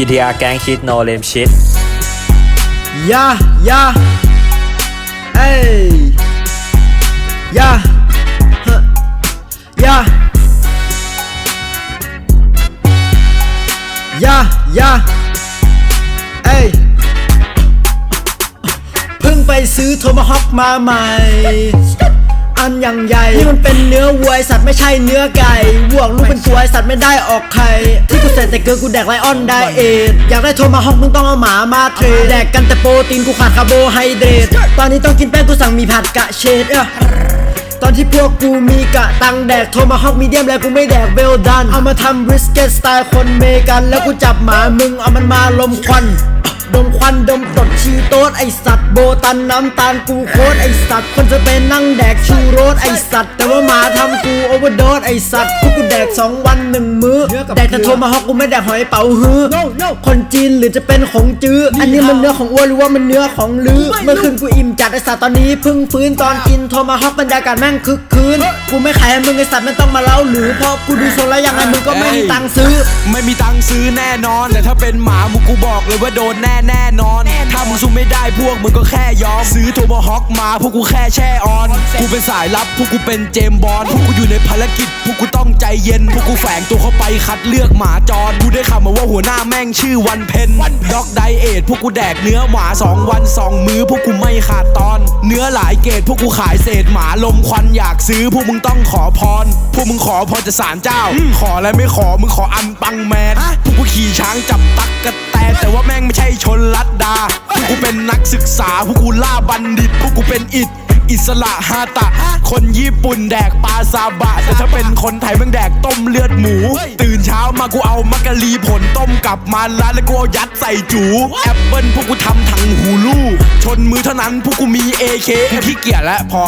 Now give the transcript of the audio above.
GTR แกงคิด no lame shit ยายาเอ้ยยาฮะยายายาเอ้ยเพิ่งไปซื้อโทมาฮอกมาใหม่ อันอย่างใหญ่นี่มันเป็นเนื้อวัวสัตว์ไม่ใช่เนื้อไก่วัวลูกเป็นตัวไอสัตว์ไม่ได้ออกไข่ที่กูใส่แต่เกลือกูแดกไลออนไดเอทอยากได้โทรมาฮอกมึงต้องเอาหมามาเทรดแดกกันแต่โปรตีนกูขาดคาร์โบไฮเดรตตอนนี้ต้องกินแป้งกูสั่งมีผัดกะเชดเออตอนที่พวกกูมีกะตังแดกโทรมาฮอกมีเดียมแล้วกูไม่แดกเวลดัน เอามาทำบริสเกตสไตล์คนเมกัน แล้วกูจับหมามึงเอามันมาลมควัน ดมควันดมตดชีโต๊ดไอสัตว์โบตันน้ำตาลกูโคตรไอสัตว์คนจะเป็นนั่งแดกชูโรสไอสัตว์แต่ว่าหมาทำกูโอเวอร์โดสไอสัตว์พวกกูแดกสองวันหนึ่งมื้อแดกแต่โทมาฮอกกูไม่แดกหอยเป๋าฮื้อคนจีนหรือจะเป็นของจื้ออันนี้มันเนื้อของอ้วนหรือว่ามันเนื้อของลือเมื่อคืนกูอิ่มจัดไอสัตว์ตอนนี้เพิ่งฟื้นตอนกินโทมาฮอกบรรยากาศแม่งคึกคืนกูไม่ขายให้มึงไอสัตว์ไม่ต้องมาเล่าหรือเพราะกูดูทรงแล้วยังไงมึงก็ไม่มีตังค์ซื้อ ไม่มีตังค์ซื้อแน่นอน แต่ถ้าเป็นหมามึงกูบอกเลยว่าโดนแน่แน่นอน ถ้ามึงสู้ไม่ได้พวกมึงก็แค่ยอม ซื้อโทโมฮอคมาพวกกูแค่แช่ออน กูเป็นสายลับพวกกูเป็นเจมส์บอลพวกกูอยู่ในภารกิจ พวกกูต้องใจเย็น พวกกูแฝงตัวเข้าไปคัดเลือกหมาจรกูได้ข่าวมาว่าหัวหน้าแม่งชื่อวันเพนด็อกไดเอทพวกกูแดกเนื้อหมาสองวันสองมื้ อพวกกูไม่ขาดตอน เนื้อหลายเกรดพวกกูขายเศษหมาลมควันอยากซื้อพวกมึงต้องขอพร พวกมึงขอพรจะสารเจ้า ขออะไรไม่ขอมึงขออันปังแมนพวกกูขี่ช้างจับตักกะแตนแต่ว่าแม่งไม่ใช่ชนลัดดาพวกกูเป็นนักศึกษาพวกกูล่าบัณฑิตพวกกูเป็นอิด อิสระฮาตะ คนญี่ปุ่นแดกปลาซาบะ แต่ถ้าเป็นคนไทยแม่งแดกต้มเลือดหมู ตื่นเช้ามากูเอามักกะลีผลต้มกลับมาร้านแล้วกูเอายัดใส่จูแอปเปิลพวกกูทำถังหูลูกชนมือเท่านั้นพวกกูมี AK กูขี้เกียจแล้วพอ